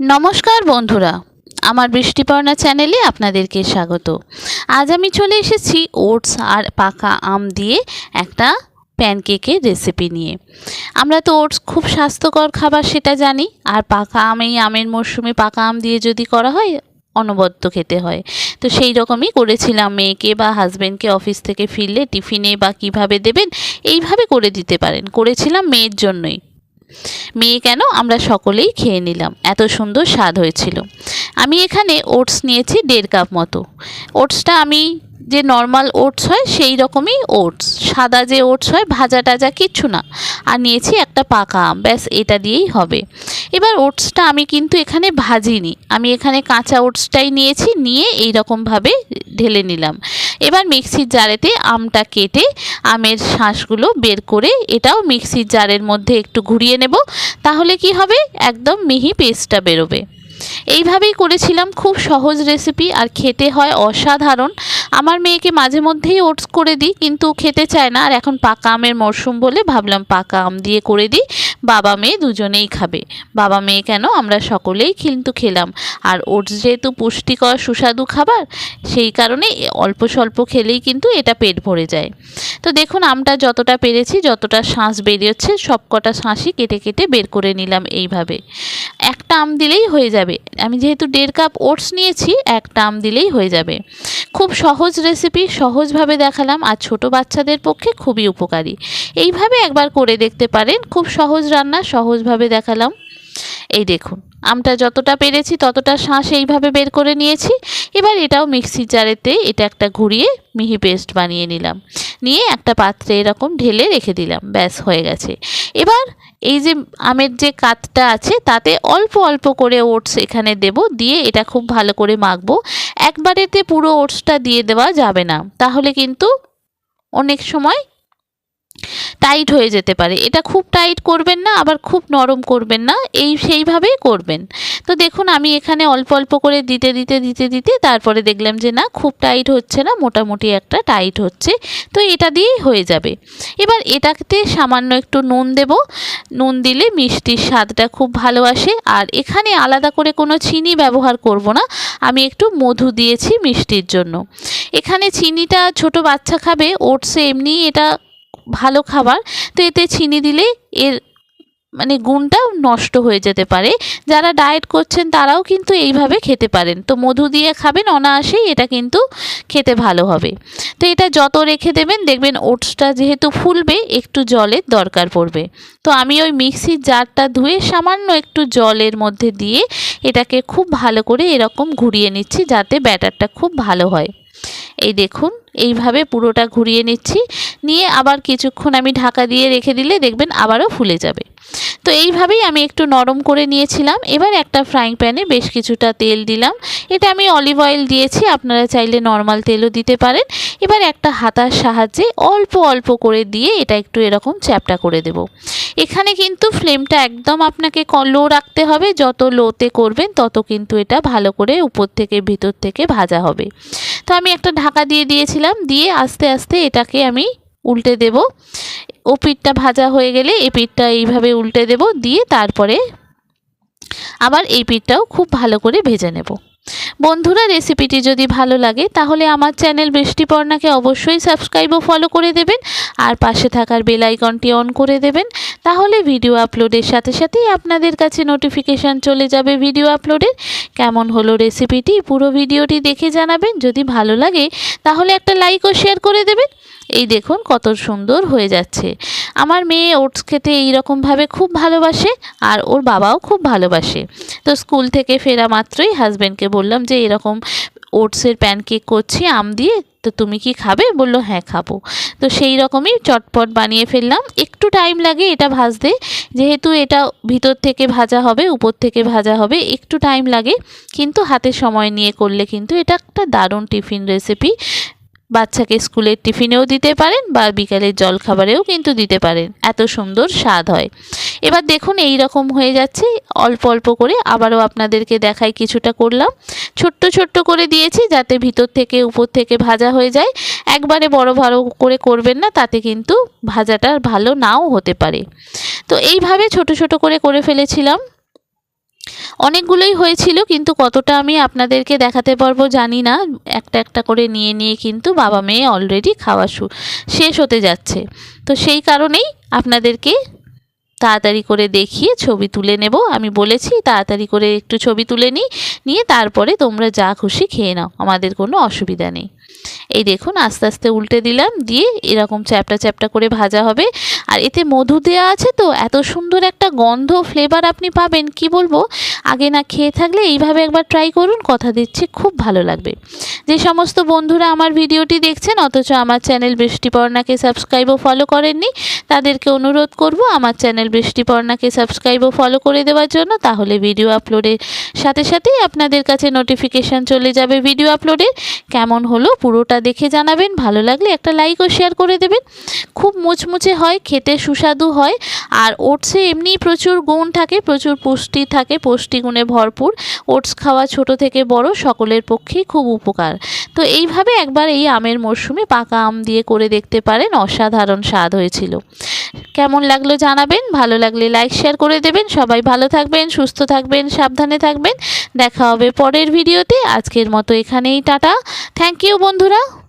নমস্কার বন্ধুরা, আমার বৃষ্টিপর্ণা চ্যানেলে আপনাদেরকে স্বাগত। আজ আমি চলে এসেছি ওটস আর পাকা আম দিয়ে একটা প্যানকেকের রেসিপি নিয়ে। আমরা তো ওটস খুব স্বাস্থ্যকর খাবার সেটা জানি, আর পাকা আম এই আমের মরশুমে পাকা আম দিয়ে যদি করা হয়, অনবদ্য খেতে হয়। তো সেই রকমই করেছিলাম, মেয়েকে বা হাজব্যান্ডকে অফিস থেকে ফিরলে টিফিনে বা কীভাবে দেবেন, এইভাবে করে দিতে পারেন। করেছিলাম মেয়ের জন্যই। মেয়ে কেন আমরা সকলেই খেয়ে নিলাম। এত সুন্দর স্বাদ হয়েছিল। আমি এখানে ওটস নিয়েছি দেড় কাপ মতো। ওটসটা আমি যে নর্মাল ওটস হয়, সেই রকমই ওটস সাদা যে ওটস হয়, ভাজা টাজা কিচ্ছু না। আর নিয়েছি একটা পাকা আম, ব্যাস এটা দিয়েই হবে। এবার ওটসটা আমি কিন্তু এখানে ভাজিনি। আমি এখানে কাঁচা ওটসটাই নিয়েছি, নিয়ে এই রকমভাবে ঢেলে নিলাম। এবার মিক্সির জারেতে আমটা কেটে আমের শাঁসগুলো বের করে এটাও মিক্সির জারের মধ্যে একটু ঘুরিয়ে নেব। তাহলে কি হবে? একদম মিহি পেস্টটা বেরোবে। এইভাবেই করেছিলাম, খুব সহজ রেসিপি আর খেতে হয় অসাধারণ। আমার মেয়েকে মাঝে মধ্যেই ওটস করে দিই, কিন্তু খেতে চায় না, আর এখন পাকা আমের মরশুম বলে ভাবলাম পাকা আম দিয়ে করে দিই। বাবা মেয়ে দুজনেই খাবে। বাবা মেয়ে কেন? আমরা সকলেই কিন্তু খেলাম। আর ওটস যেহেতু পুষ্টিকর, সুস্বাদু খাবার, সেই কারণে অল্প স্বল্প খেলেই কিন্তু এটা পেট ভরে যায়। তো দেখুন, আমটা যতটা পেরেছি, যতটা শাঁস বেরিয়েছে সব কটা শাঁসই কেটে কেটে বের করে নিলাম এইভাবে। একটা আম দিলেই হয়ে যাবে। আমি যেহেতু দেড় কাপ ওটস নিয়েছি, একটা আম দিলেই হয়ে যাবে। খুব সহজ রেসিপি, সহজভাবে দেখালাম। আর ছোট বাচ্চাদের পক্ষে খুবই উপকারী। এইভাবে একবার করে দেখতে পারেন। খুব সহজ রান্না সহজভাবে দেখালাম। এই দেখুন, আমটা যতটা পেরেছি ততটা শাঁস এইভাবে বের করে নিয়েছি। এবার এটাও মিক্সির জারেতে এটা একটা ঘুরিয়ে মিহি পেস্ট বানিয়ে নিলাম। নিয়ে একটা পাত্রে এরকম ঢেলে রেখে দিলাম, ব্যাস হয়ে গেছে। এবার এই যে আমের যে কাতটা আছে তাতে অল্প অল্প করে ওটস এখানে দেব, দিয়ে এটা খুব ভালো করে মাখবো। একবারেতে পুরো ওটসটা দিয়ে দেওয়া যাবে না। তাহলে কিন্তু অনেক সময় টাইট হয়ে যেতে পারে। এটা খুব টাইট করবেন না, আবার খুব নরম করবেন না, এই সেইভাবেই করবেন। তো দেখুন, আমি এখানে অল্প অল্প করে দিতে দিতে দিতে দিতে তারপরে দেখলাম যে না, খুব টাইট হচ্ছে না, মোটামুটি একটা টাইট হচ্ছে। তো এটা দিয়েই হয়ে যাবে। এবার এটাতে সামান্য একটু নুন দেব। নুন দিলে মিষ্টির স্বাদটা খুব ভালো আসে। আর এখানে আলাদা করে কোনো চিনি ব্যবহার করব না। আমি একটু মধু দিয়েছি মিষ্টির জন্য। এখানে চিনিটা ছোট বাচ্চা খাবে, ওটসে এমনি এটা ভালো খাবার, তো এতে চিনি দিলে এর মানে গুণটাও নষ্ট হয়ে যেতে পারে। যারা ডায়েট করছেন তারাও কিন্তু এইভাবে খেতে পারেন। তো মধু দিয়ে খাবেন, অনায়াসেই এটা কিন্তু খেতে ভালো হবে। তো এটা যত রেখে দেবেন, দেখবেন ওটসটা যেহেতু ফুলবে, একটু জলের দরকার পড়বে। তো আমি ওই মিক্সির জারটা ধুয়ে সামান্য একটু জলের মধ্যে দিয়ে এটাকে খুব ভালো করে এরকম ঘুরিয়ে নিচ্ছি, যাতে ব্যাটারটা খুব ভালো হয়। এই দেখুন। এইভাবে পুরোটা ঘুরিয়ে নিচ্ছি। নিয়ে আবার কিছুক্ষণ আমি ঢাকা দিয়ে রেখে দিলে দেখবেন আবারও ফুলে যাবে। তো এইভাবেই আমি একটু নরম করে নিয়েছিলাম। এবার একটা ফ্রাইং প্যানে বেশ কিছুটা তেল দিলাম। এটা আমি অলিভ অয়েল দিয়েছি, আপনারা চাইলে নর্মাল তেলও দিতে পারেন। এবার একটা হাতার সাহায্যে অল্প অল্প করে দিয়ে এটা একটু এরকম চ্যাপটা করে দেব। এখানে কিন্তু ফ্লেমটা একদম আপনাকে লো রাখতে হবে। যত লোতে করবেন, তত কিন্তু এটা ভালো করে উপর থেকে, ভিতর থেকে ভাজা হবে। তো আমি একটা ঢাকা দিয়ে দিয়েছিলাম। দিয়ে আস্তে আস্তে এটাকে আমি উল্টে দেব। ও পিঠটা ভাজা হয়ে গেলে এই পিঠটা এইভাবে উল্টে দেব, দিয়ে তারপরে আবার এই পিঠটাও খুব ভালো করে ভেজে নেব। বন্ধুরা রেসিপিটি যদি ভালো লাগে, তাহলে আমার চ্যানেল বৃষ্টিপর্ণাকে অবশ্যই সাবস্ক্রাইব ও ফলো করে দেবেন, আর পাশে থাকার বেল আইকনটি অন করে দেবেন। তাহলে ভিডিও আপলোডের সাথে সাথেই আপনাদের কাছে নোটিফিকেশান চলে যাবে ভিডিও আপলোডের। কেমন হলো রেসিপিটি পুরো ভিডিওটি দেখে জানাবেন, যদি ভালো লাগে তাহলে একটা লাইক ও শেয়ার করে দেবেন। এই দেখুন কত সুন্দর হয়ে যাচ্ছে। আমার মেয়ে ওটস খেতে এইরকমভাবে খুব ভালোবাসে, আর ওর বাবাও খুব ভালোবাসে। তো স্কুল থেকে ফেরা মাত্রই হাজব্যান্ডকে বললাম যে এরকম ওটসের প্যানকেক করছি, আম দিয়ে তো তুমি কি খাবে? বলল হ্যাঁ খাব। তো সেই রকমই চটপট বানিয়ে ফেললাম। একটু টাইম লাগে এটা ভাজতে। যেহেতু এটা ভিতর থেকে ভাজা হবে, উপর থেকে ভাজা হবে, একটু টাইম লাগে। কিন্তু হাতে সময় নিয়ে করলে কিন্তু এটা একটা দারুণ টিফিন রেসিপি বাচ্চাকে স্কুলের টিফিনেও দিতে পারেন বা বিকালের জলখাবারেও কিন্তু দিতে পারেন। এত সুন্দর স্বাদ হয়। এবার দেখুন এই রকম হয়ে যাচ্ছে। অল্প অল্প করে আবারও আপনাদেরকে দেখাই কিছুটা করলাম। ছোট্ট ছোট্ট করে দিয়েছি যাতে ভিতর থেকে উপর থেকে ভাজা হয়ে যায়। একবারে বড় বড় করে করবেন না, তাতে কিন্তু ভাজাটা ভালো নাও হতে পারে। তো এইভাবে ছোট ছোট করে করে ফেলেছিলাম। অনেকগুলোই হয়েছিল, কিন্তু কতটা আমি আপনাদেরকে দেখাতে পারব জানি না। একটা একটা করে নিয়ে নিয়ে কিন্তু বাবা মেয়ে অলরেডি খাওয়া শেষ হতে যাচ্ছে। তো সেই কারণেই আপনাদেরকে তাড়াতাড়ি করে দেখিয়ে ছবি তুলে নেব। আমি বলেছি, তাড়াতাড়ি করে একটু ছবি তুলে নিই, নিয়ে তারপরে তোমরা যা খুশি খেয়ে নাও, আমাদের কোনো অসুবিধা নেই। এই দেখুন, আস্তে আস্তে উল্টে দিলাম, দিয়ে এরকম চ্যাপটা চ্যাপটা করে ভাজা হবে। আর এতে মধু দেওয়া আছে তো? এত সুন্দর একটা গন্ধ ফ্লেভার আপনি পাবেন, কি বলব? আগে না খেয়ে থাকলে এইভাবে একবার ট্রাই করুন, কথা দিচ্ছি, খুব ভালো লাগবে। যে সমস্ত বন্ধুরা আমার ভিডিওটি দেখছেন, অথচ আমার চ্যানেল বৃষ্টিপর্ণাকে সাবস্ক্রাইব ও ফলো করেননি, তাদেরকে অনুরোধ করব আমার চ্যানেল বৃষ্টিপর্ণাকে সাবস্ক্রাইব ও ফলো করে দেওয়ার জন্য। তাহলে ভিডিও আপলোডের সাথে সাথেই আপনাদের কাছে নোটিফিকেশান চলে যাবে ভিডিও আপলোডের কেমন হলো পুরোটা দেখে জানাবেন, ভালো লাগলে একটা লাইক ও শেয়ার করে দেবেন। খুব মুচমুচে হয় খেতে সুস্বাদু হয়। আর ওটসে এমনিই প্রচুর গুণ থাকে, প্রচুর পুষ্টি থাকে পুষ্টিগুণে ভরপুর। ওটস খাওয়া ছোট থেকে বড়, সকলের পক্ষেই খুব উপকার। তো এইভাবে একবার এই আমের মরশুমে পাকা আম দিয়ে করে দেখতে পারেন, অসাধারণ স্বাদ হয়েছিল। কেমন লাগল জানাবেন, ভালো লাগলে লাইক, শেয়ার করে দেবেন। সবাই ভালো থাকবেন, সুস্থ থাকবেন, সাবধানে থাকবেন। দেখা হবে পরের ভিডিওতে। আজকের মতো এখানেই, টাটা। থ্যাংক ইউ বন্ধুরা।